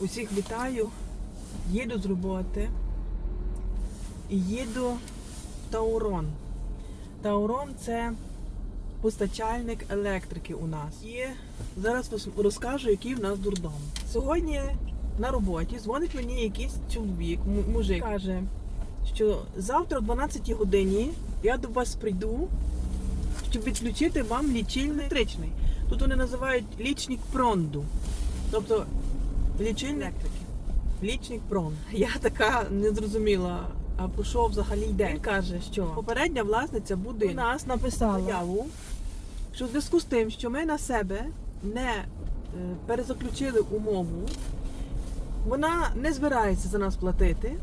Усіх вітаю. Їду з роботи. І їду в Таурон. Таурон це постачальник електрики у нас. І зараз розкажу, який в нас дурдом. Сьогодні на роботі дзвонить мені якийсь чоловік, мужик, каже, що завтра о 12 годині я до вас прийду, щоб відключити вам лічильник електричний. Тут вони називають лічник пронду. Тобто лічильник. Лічник прон. Я така не зрозуміла, а про що взагалі йде. Він каже, що попередня власниця будинку у нас написала заяву, що в зв'язку з тим, що ми на себе не е, перезаключили умову, вона не збирається за нас платити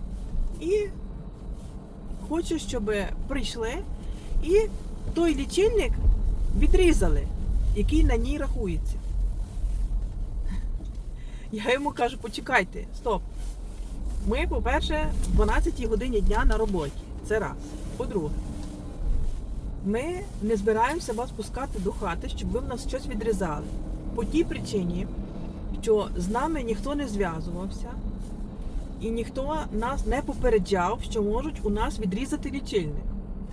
і хоче, щоб прийшли і той лічильник відрізали, який на ній рахується. Я йому кажу, почекайте, стоп. Ми, по-перше, в 12 годині дня на роботі. Це раз. По-друге, ми не збираємося вас пускати до хати, щоб ви в нас щось відрізали. По тій причині, що з нами ніхто не зв'язувався, і ніхто нас не попереджав, що можуть у нас відрізати лічильник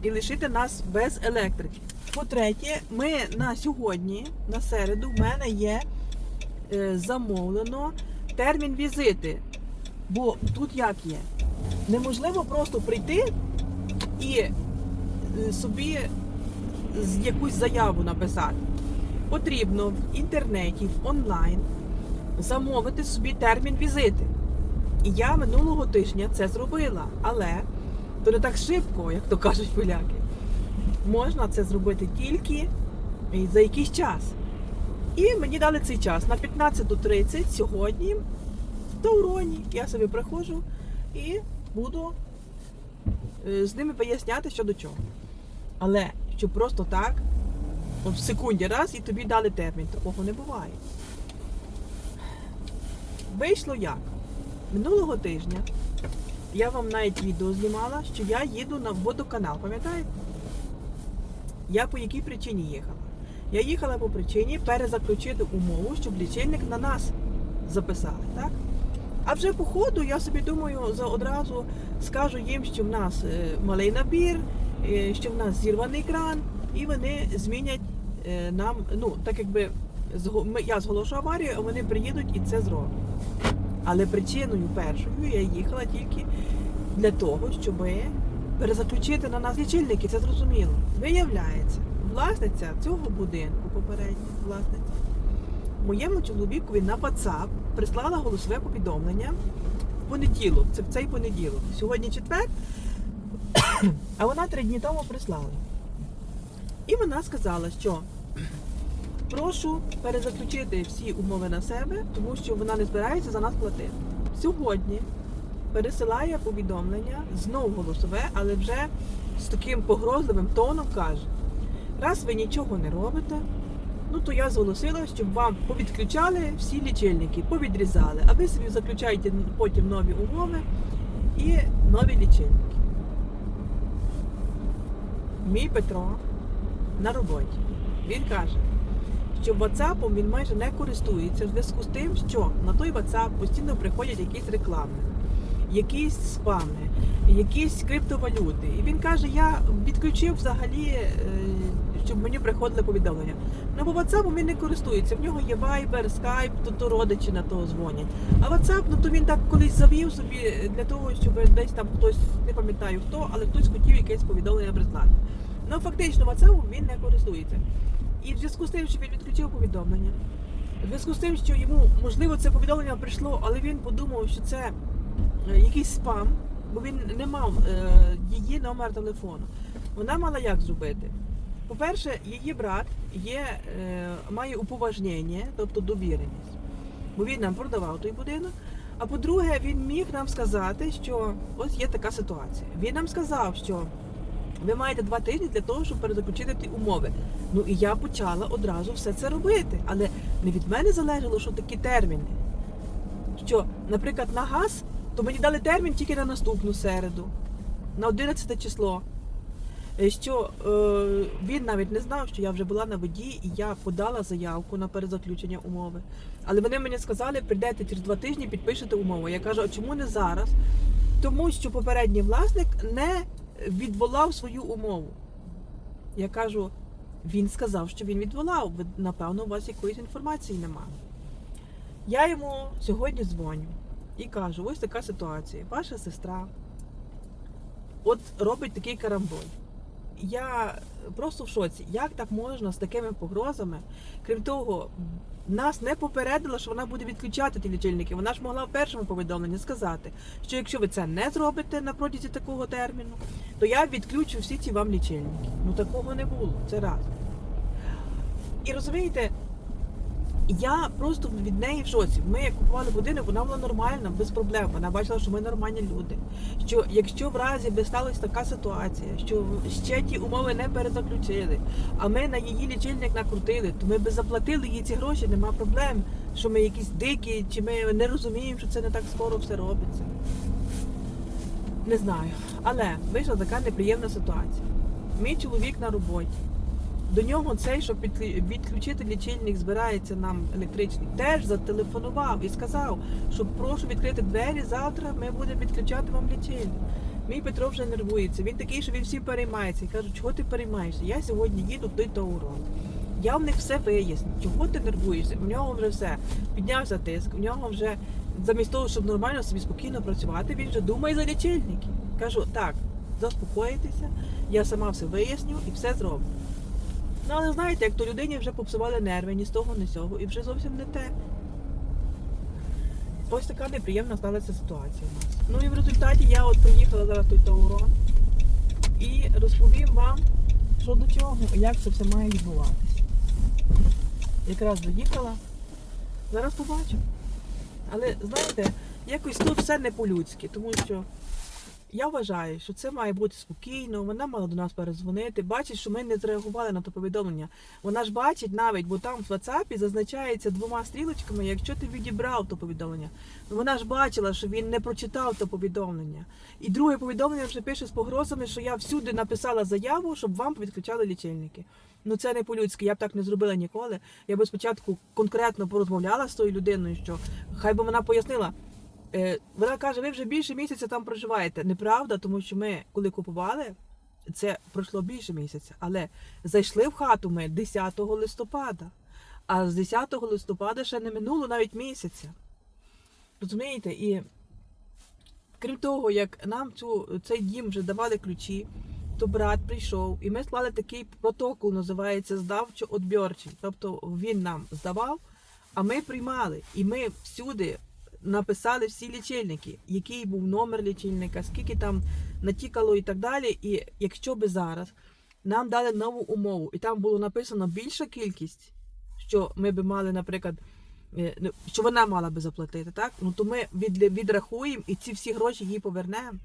і лишити нас без електрики. По-третє, ми на сьогодні, на середу, в мене є замовлено термін візити. Бо тут як є? Неможливо просто прийти і е, собі якусь заяву написати. Потрібно в інтернеті, в онлайн замовити собі термін візити. І я минулого тижня це зробила, але то не так швидко, як то кажуть поляки. Можна це зробити тільки е, за якийсь час. І мені дали цей час на 15.30 сьогодні в Тауроні. Я собі приходжу і буду е, з ними поясняти, що до чого. Але що просто так, в секунді раз і тобі дали термін, такого не буває. Вийшло як? Минулого тижня я вам навіть відео знімала, що я їду на водоканал, пам'ятаєте? Я по якій причині їхала? Я їхала по причині перезаключити умову, щоб лічильник на нас записали, так? А вже по ходу я собі думаю, за одразу скажу їм, що в нас е, малий набір, е, що в нас зірваний кран, і вони змінять е, нам, ну, так якби я зголошу аварію, вони приїдуть і це зроблять. Але причиною першою я їхала тільки для того, щоб перезаключити на нас лічильники, це зрозуміло. Виявляється, власниця цього будинку, попередня власниця, моєму чоловікові на WhatsApp прислала голосове повідомлення в понеділок, це в цей понеділок. Сьогодні четвер, а вона три дні тому прислала. І вона сказала, що прошу перезаключити всі умови на себе, тому що вона не збирається за нас платити. Сьогодні пересилає повідомлення, знов голосове, але вже з таким погрозливим тоном каже: раз ви нічого не робите, ну то я зголосила, щоб вам повідключали всі лічильники, повідрізали, а ви собі заключаєте потім нові умови і нові лічильники. Мій Петро на роботі. Він каже, що WhatsApp він майже не користується в зв'язку з тим, що на той WhatsApp постійно приходять якісь реклами, якісь спами, якісь криптовалюти. І він каже, я відключив взагалі, е, щоб мені приходили повідомлення. Ну, бо WhatsApp він не користується. В нього є Viber, Skype, то, то родичі на того дзвонять. А WhatsApp, ну то він так колись завів собі для того, щоб десь там хтось, не пам'ятаю хто, але хтось хотів якесь повідомлення прислати. Ну фактично WhatsApp він не користується. І в зв'язку з тим, що він відключив повідомлення, в зв'язку з тим, що йому можливо це повідомлення прийшло, але він подумав, що це е, якийсь спам, бо він не мав е, її номер телефону. Вона мала як зробити? По-перше, її брат є, е, має уповажнення, тобто довіреність, бо він нам продавав той будинок. А по-друге, він міг нам сказати, що ось є така ситуація. Він нам сказав, що ви маєте два тижні для того, щоб перезаключити ті умови. Ну і я почала одразу все це робити. Але не від мене залежало, що такі терміни. Що, наприклад, на газ, то мені дали термін тільки на наступну середу, на 11 число. Е, що е, він навіть не знав, що я вже була на воді, і я подала заявку на перезаключення умови. Але вони мені сказали, прийдете через два тижні, підпишете умову. Я кажу, а чому не зараз? Тому що попередній власник не відволав свою умову. Я кажу, він сказав, що він відволав. Напевно, у вас якоїсь інформації немає. Я йому сьогодні дзвоню і кажу: ось така ситуація. Ваша сестра от робить такий карамболь. Я просто в шоці. Як так можна з такими погрозами? Крім того, нас не попередила, що вона буде відключати ті лічильники. Вона ж могла в першому повідомленні сказати, що якщо ви це не зробите на протязі такого терміну, то я відключу всі ці вам лічильники. Ну такого не було. Це раз. І розумієте, я просто від неї в шоці. Ми купували будинок, вона була нормальна, без проблем. Вона бачила, що ми нормальні люди. Що якщо в разі би сталася така ситуація, що ще ті умови не перезаключили, а ми на її лічильник накрутили, то ми би заплатили їй ці гроші, нема проблем. Що ми якісь дикі, чи ми не розуміємо, що це не так скоро все робиться. Не знаю. Але вийшла така неприємна ситуація. Мій чоловік на роботі. До нього цей, щоб відключити лічильник, збирається нам електричний, теж зателефонував і сказав, що прошу відкрити двері. Завтра ми будемо відключати вам лічильник. Мій Петро вже нервується. Він такий, що він всім переймається. І кажу, чого ти переймаєшся? Я сьогодні їду той то урон. Я в них все виясню. Чого ти нервуєшся? У нього вже все. Піднявся тиск, у нього вже замість того, щоб нормально собі спокійно працювати, він вже думає за лічильники. Кажу, так, заспокоїтеся, я сама все виясню і все зроблю. Ну, але знаєте, як то людині вже попсували нерви, ні з того, ні з цього, і вже зовсім не те. Ось така неприємна сталася ситуація у нас. Ну і в результаті я от приїхала зараз той Таурон і розповім вам, що до чого, як це все має відбуватися. Якраз доїхала. Зараз побачимо. Але знаєте, якось тут все не по-людськи, тому що я вважаю, що це має бути спокійно. Вона мала до нас перезвонити. Бачить, що ми не зреагували на то повідомлення. Вона ж бачить навіть, бо там в WhatsApp зазначається двома стрілочками, якщо ти відібрав то повідомлення. Вона ж бачила, що він не прочитав то повідомлення. І друге повідомлення вже пише з погрозами, що я всюди написала заяву, щоб вам відключали лічильники. Ну це не по-людськи, я б так не зробила ніколи. Я би спочатку конкретно порозмовляла з тою людиною, що хай би вона пояснила. Е, Вона каже, ви вже більше місяця там проживаєте. Неправда, тому що ми, коли купували, це пройшло більше місяця. Але зайшли в хату ми 10 листопада. А з 10 листопада ще не минуло навіть місяця. Розумієте? І крім того, як нам цю, цей дім вже давали ключі, то брат прийшов, і ми склали такий протокол, називається здавчо-одбірчий. Тобто він нам здавав, а ми приймали. І ми всюди написали всі лічильники, який був номер лічильника, скільки там натікало і так далі. І якщо би зараз нам дали нову умову, і там було написано більша кількість, що ми би мали, наприклад, е, ну, що вона мала би заплатити, так? Ну то ми від, відрахуємо і ці всі гроші їй повернемо.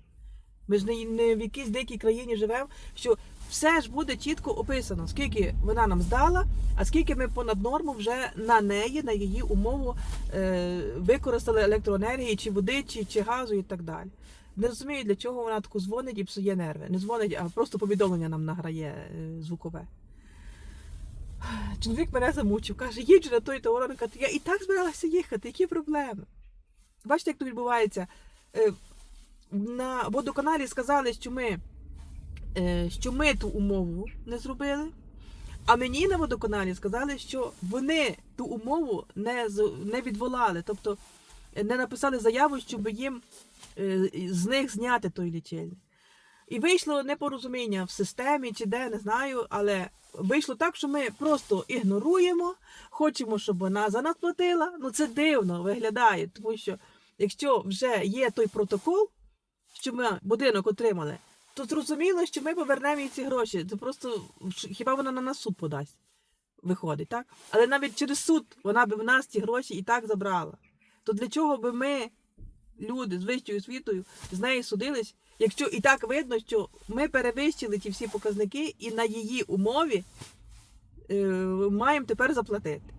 Ми ж не, не в якійсь дикій країні живемо, що все ж буде чітко описано, скільки вона нам здала, а скільки ми понад норму вже на неї, на її умову е, використали електроенергії, чи води, чи, чи газу і так далі. Не розумію, для чого вона таку дзвонить і псує нерви. Не дзвонить, а просто повідомлення нам награє е, звукове. Чоловік мене замучив, каже, їдь на той то каже, я і так збиралася їхати, які проблеми? Бачите, як то відбувається? На водоканалі сказали, що ми, е, що ми ту умову не зробили. А мені на водоканалі сказали, що вони ту умову не, не відволали, тобто е, не написали заяву, щоб їм е, з них зняти той лічильник. І вийшло непорозуміння в системі чи де, не знаю, але вийшло так, що ми просто ігноруємо, хочемо, щоб вона за нас платила. Ну це дивно виглядає, тому що якщо вже є той протокол, що ми будинок отримали, то зрозуміло, що ми повернемо їй ці гроші. Це просто хіба вона на нас суд подасть? Виходить, так? Але навіть через суд вона би в нас ці гроші і так забрала. То для чого би ми, люди з вищою освітою, з нею судились, якщо і так видно, що ми перевищили ті всі показники і на її умові е, маємо тепер заплатити.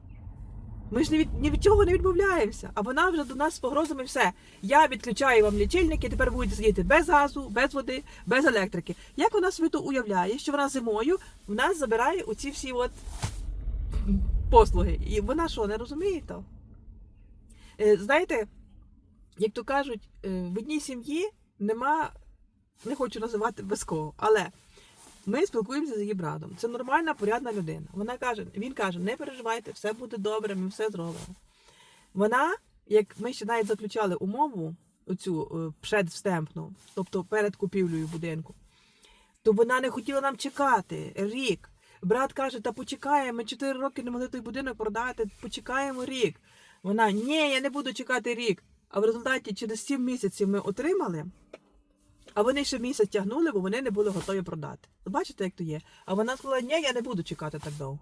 Ми ж ні від, ні від чого не відмовляємося. А вона вже до нас з погрозами все. Я відключаю вам лічильники, тепер будете сидіти без газу, без води, без електрики. Як вона собі то уявляє, що вона зимою в нас забирає оці всі от послуги. І вона що, не розуміє то? Е, Знаєте, як то кажуть, е, в одній сім'ї нема, не хочу називати без кого, але ми спілкуємося з її братом. Це нормальна, порядна людина. Вона каже, він каже, не переживайте, все буде добре, ми все зробимо. Вона, як ми ще навіть заключали умову, оцю е, предвстемпну, тобто перед купівлею будинку, то вона не хотіла нам чекати рік. Брат каже, та почекаємо, ми 4 роки не могли той будинок продати, почекаємо рік. Вона, ні, я не буду чекати рік. А в результаті через 7 місяців ми отримали, а вони ще місяць тягнули, бо вони не були готові продати. Бачите, як то є? А вона сказала, ні, я не буду чекати так довго.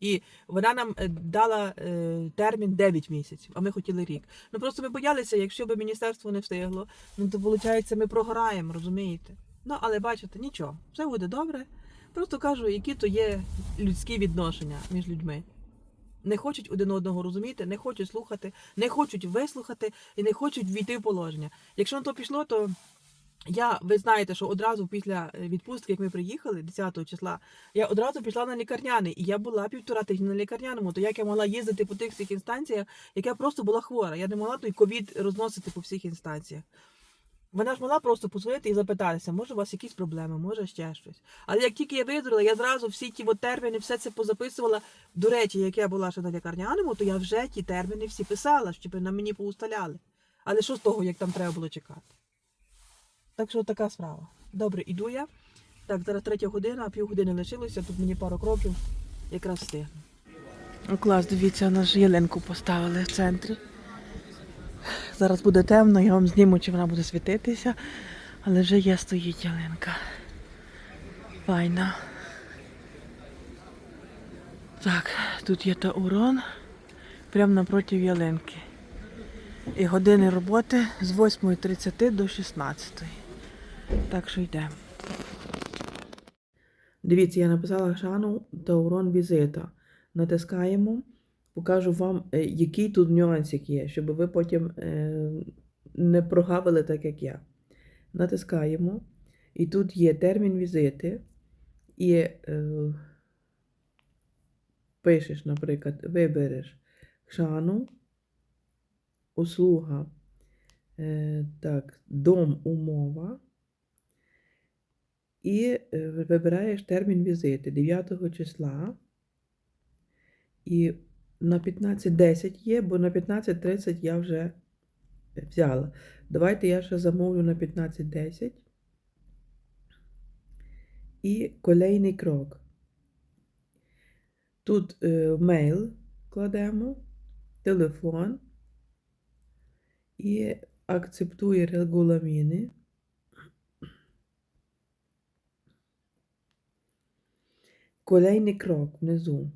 І вона нам е, дала е, термін 9 місяців, а ми хотіли рік. Ну просто ми боялися, якщо б міністерство не встигло, ну то виходить, ми програємо, розумієте? Ну, але бачите, нічого, все буде добре. Просто кажу, які то є людські відношення між людьми. Не хочуть один одного розуміти, не хочуть слухати, не хочуть вислухати і не хочуть війти в положення. Якщо на то пішло, то я, ви знаєте, що одразу після е, відпустки, як ми приїхали, 10 числа, я одразу пішла на лікарняний, і я була півтора тижня на лікарняному, то як я могла їздити по тих всіх інстанціях, як я просто була хвора. Я не могла той ковід розносити по всіх інстанціях. Вона ж могла просто позвонити і запитатися, може у вас якісь проблеми, може ще щось. Але як тільки я виздоровіла, я зразу всі ті терміни, все це позаписувала. До речі, як я була ще на лікарняному, то я вже ті терміни всі писала, щоб на мені поуставляли. Але що з того, як там треба було чекати? Так що така справа. Добре, іду я. Так, зараз третя година, півгодини лишилося, тут мені пару кроків, якраз встигну. Клас, дивіться, на ж ялинку поставили в центрі. Зараз буде темно, я вам зніму, чи вона буде світитися, але вже є стоїть ялинка. Файна. Так, тут є таурон, прямо напроти ялинки. І години роботи з 8.30 до 16. Так що йдемо. Дивіться, я написала шану таурон візита. Натискаємо, покажу вам, е, який тут нюансик є, щоб ви потім е, не прогавили так, як я. Натискаємо. І тут є термін візити. І е, пишеш, наприклад, вибереш шану, услуга, е, так, дом, умова. І е, вибираєш термін візити 9 числа. І на 15.10 є, бо на 15.30 я вже взяла. Давайте я ще замовлю на 15.10. І колейний крок. Тут е, мейл кладемо, телефон і акцептує регуламіни. Колейний крок внизу.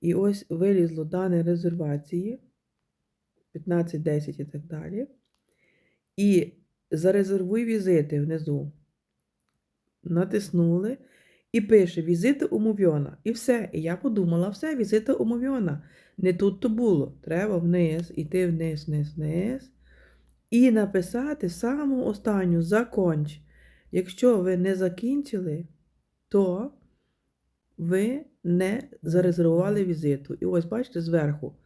І ось вилізло дане резервації 15, 10 і так далі. І зарезервуй візити внизу. Натиснули і пише візити умовлена. І все. І я подумала, все, візити умовлена. Не тут то було. Треба вниз, іти вниз, вниз, вниз. І написати саму останню законч. Якщо ви не закінчили, то ви не зарезервували візиту. І ось бачите зверху.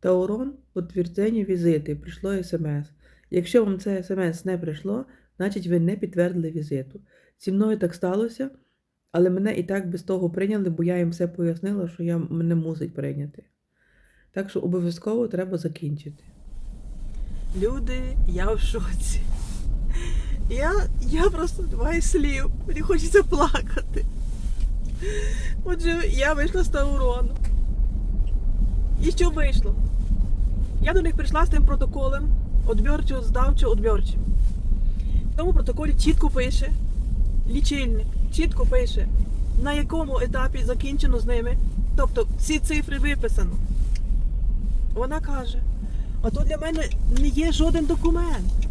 Таурон підтвердження візити. Прийшло смс. Якщо вам це смс не прийшло, значить ви не підтвердили візиту. Зі мною так сталося, але мене і так без того прийняли, бо я їм все пояснила, що я, мене мусить прийняти. Так що обов'язково треба закінчити. Люди, я в шоці. Я, я просто не слів. Мені хочеться плакати. Отже, я вийшла з Таурону. І що вийшло? Я до них прийшла з тим протоколем одбірчо, здавчо, одбірчим. В тому протоколі чітко пише, лічильник, чітко пише, на якому етапі закінчено з ними. Тобто всі цифри виписано. Вона каже, а то для мене не є жоден документ.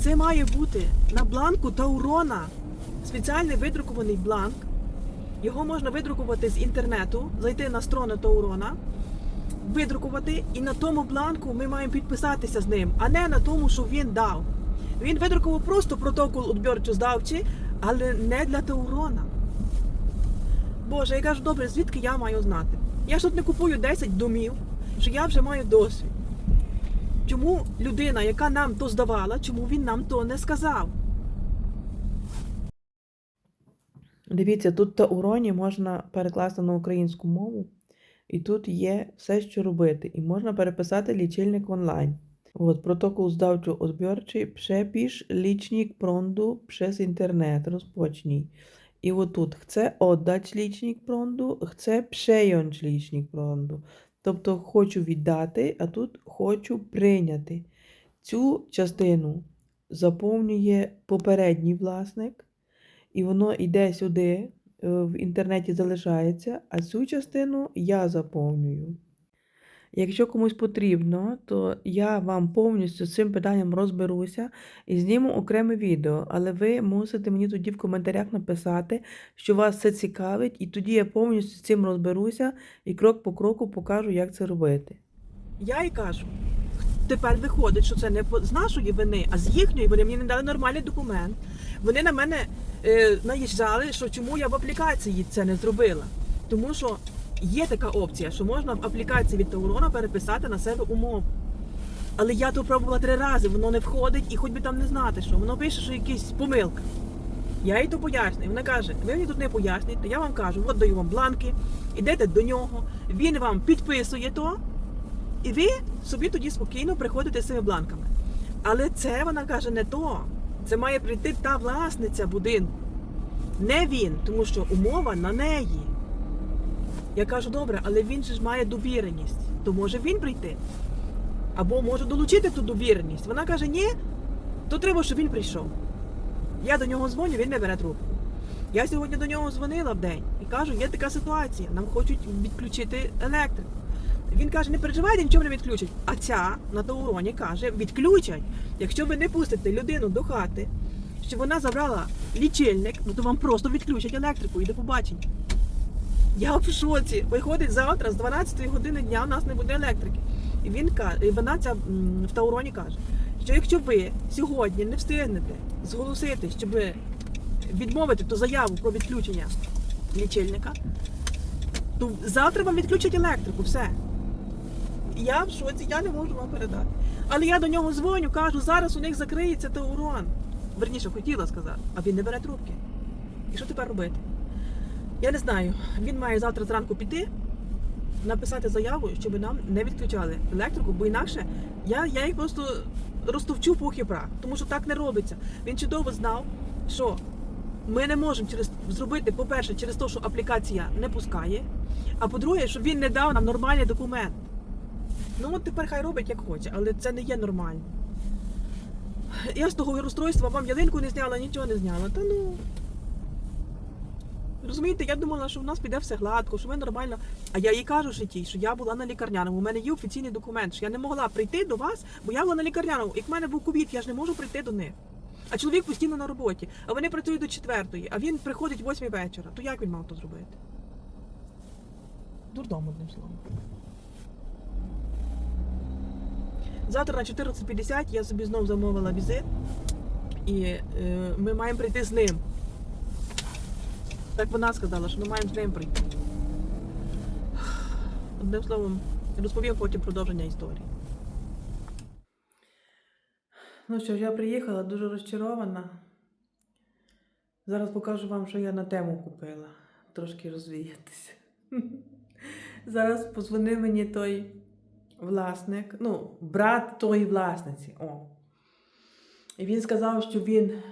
Це має бути на бланку Таурона. Спеціальний видрукований бланк. Його можна видрукувати з інтернету, зайти на сторону Таурона видрукувати, і на тому бланку ми маємо підписатися з ним, а не на тому, що він дав. Він видрукував просто протокол відбірчо здавчі, але не для Таурона. Боже, я кажу, добре, звідки я маю знати? Я ж тут не купую 10 домів, що я вже маю досвід. Чому людина, яка нам то здавала, чому він нам то не сказав? Дивіться, тут Тауроні можна перекласти на українську мову, і тут є все, що робити. І можна переписати лічильник онлайн. От, протокол здавчо odbiorczy, przepisz licznik prądu przez internet, rozpocznij. I отут chcę oddać licznik prądu, chcę przejąć licznik prądu. Тобто хочу віддати, а тут хочу прийняти. Цю частину заповнює попередній власник, і воно йде сюди, е, в інтернеті залишається, а цю частину я заповнюю. Якщо комусь потрібно, то я вам повністю з цим питанням розберуся і зніму окреме відео, але ви мусите мені тоді в коментарях написати, що вас це цікавить, і тоді я повністю з цим розберуся і крок по кроку покажу, як це робити. Я і кажу, тепер виходить, що це не з нашої вини, а з їхньої вони мені не дали нормальний документ. Вони на мене е, наїжджали, що чому я в аплікації це не зробила. Тому що є така опція, що можна в аплікації від Таурона переписати на себе умову. Але я то пробувала три рази, воно не входить, і хоч би там не знати, що воно пише, що якась помилка. Я їй то пояснюю. Вона каже: ви мені тут не пояснюєте, я вам кажу, от даю вам бланки, ідете до нього, він вам підписує то, і ви собі тоді спокійно приходите з цими бланками. Але це вона каже не то. Це має прийти та власниця будинку. Не він, тому що умова на неї. Я кажу, добре, але він же ж має довіреність, то може він прийти. Або може долучити ту довіреність. Вона каже, ні, то треба, щоб він прийшов. Я до нього дзвоню, він не бере трубку. Я сьогодні до нього дзвонила в день і кажу, є така ситуація, нам хочуть відключити електрику. Він каже, не переживайте, нічого не відключать. А ця на Тауроні каже, відключать. Якщо ви не пустите людину до хати, щоб вона забрала лічильник, ну то вам просто відключать електрику і до побачення. Я в шоці. Виходить завтра з 12 години дня у нас не буде електрики. І він каже, і вона ця в Тауроні каже, що якщо ви сьогодні не встигнете зголосити, щоб відмовити ту заяву про відключення лічильника, то завтра вам відключать електрику, все. Я в шоці, я не можу вам передати. Але я до нього дзвоню, кажу, зараз у них закриється Таурон. Верніше, хотіла сказати, а він не бере трубки. І що тепер робити? Я не знаю. Він має завтра зранку піти, написати заяву, щоб нам не відключали електрику, бо інакше я, я їх просто розтовчу пух і прах, тому що так не робиться. Він чудово знав, що ми не можемо через зробити, по-перше, через те, що аплікація не пускає, а по-друге, що він не дав нам нормальний документ. Ну от тепер хай робить як хоче, але це не є нормально. Я з того розстройства вам ялинку не зняла, нічого не зняла. Та ну. Розумієте, я думала, що в нас піде все гладко, що ми нормально. А я їй кажу ще тій, що я була на лікарняному. У мене є офіційний документ, що я не могла прийти до вас, бо я була на лікарняному. Як в мене був ковід, я ж не можу прийти до них. А чоловік постійно на роботі, а вони працюють до четвертої, а він приходить восьмій вечора. То як він мав то зробити? Дурдом, одним словом. Завтра на 14.50 я собі знов замовила візит, і е, ми маємо прийти з ним. Так вона сказала, що ми маємо з ним прийти. Одним словом, розповім потім продовження історії. Ну що ж, я приїхала дуже розчарована. Зараз покажу вам, що я на тему купила. Трошки розвіятися. Зараз позвонив мені той власник, ну, брат тої власниці. О. І він сказав, що він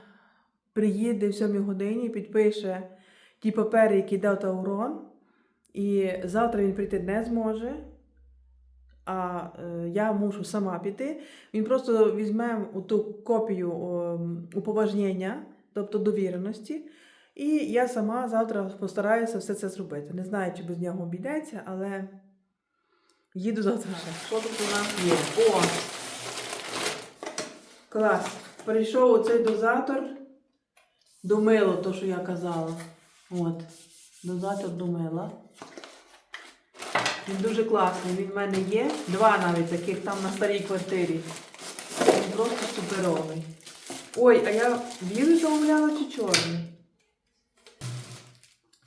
приїде в 7 годині, підпише ті папери, які дав Таурон, і завтра він прийти не зможе. А е, я мушу сама піти. Він просто візьме ту копію о, уповажнення, тобто довіреності, і я сама завтра постараюся все це зробити. Не знаю, чи без нього обійдеться, але їду завтра. Що тут у нас є? О! Клас! Прийшов оцей дозатор до мила, то, що я казала. От. Дозатор до мила. Він дуже класний. Він в мене є. Два навіть таких там на старій квартирі. Він просто суперовий. Ой, а я білий замовляла чи чорний?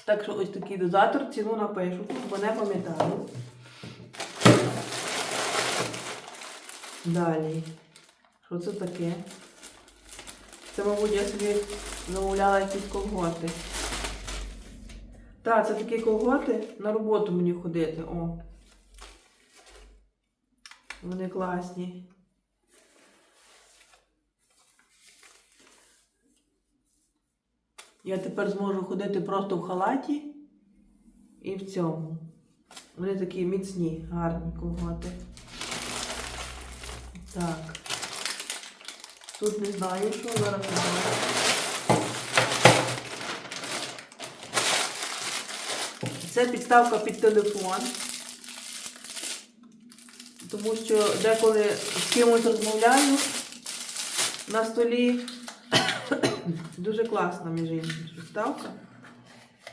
Так що ось такий дозатор, ціну напишу, бо не пам'ятаю. Далі. Що це таке? Це, мабуть, я собі замовляла якісь колготи. Так, це такі колготи на роботу мені ходити. О. Вони класні. Я тепер зможу ходити просто в халаті і в цьому. Вони такі міцні, гарні колготи. Так. Тут не знаю, що зараз. Це підставка під телефон. Тому що деколи з кимось розмовляю на столі. Дуже класна, між іншим, підставка.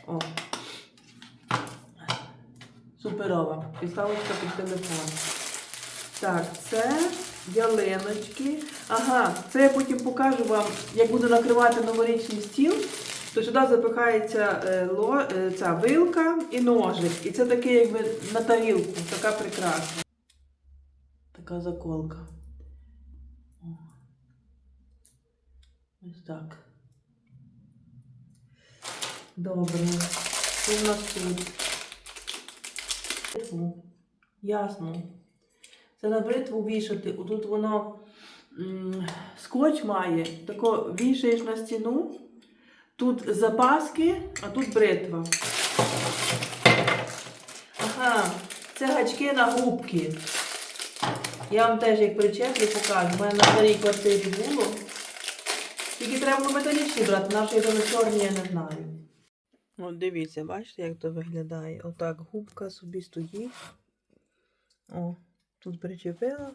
О. Суперова. Підставочка під телефон. Так, це ялиночки. Ага, це я потім покажу вам, як буду накривати новорічний стіл. То сюди запихається е, е, ця вилка і ножик. І це таке, якби на тарілку, така прекрасна. Така заколка. Ось так. Добре. Що в нас тут? Ясно. Це на бритву вішати. Тут воно скотч має. Тако вішаєш на стіну. Тут запаски, а тут бритва. Ага, це гачки на губки. Я вам теж як причеплю покажу. У мене на старій квартирі було. Тільки треба було металічні брати, наші вони чорні, я не знаю. От дивіться, бачите, як то виглядає. Отак губка собі стоїть. О, тут причепила,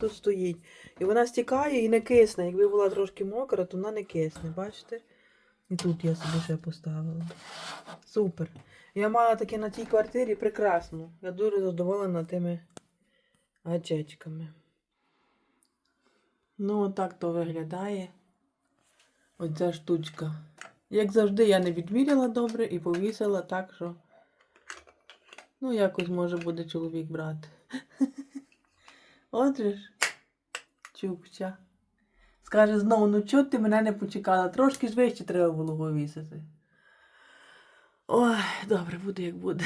тут стоїть. І вона стікає і не кисне. Якби була трошки мокра, то вона не кисне, бачите? І тут я собі ще поставила. Супер. Я мала таке на тій квартирі прекрасно. Я дуже задоволена тими гачечками. Ну, отак то виглядає. Оця штучка. Як завжди, я не відміряла добре і повісила так, що. Ну, якось може буде чоловік брати. Отже ж, чукча. Скаже знову, ну чого ти мене не почекала? Трошки ж вище треба було повісити. Ой, добре, буде як буде.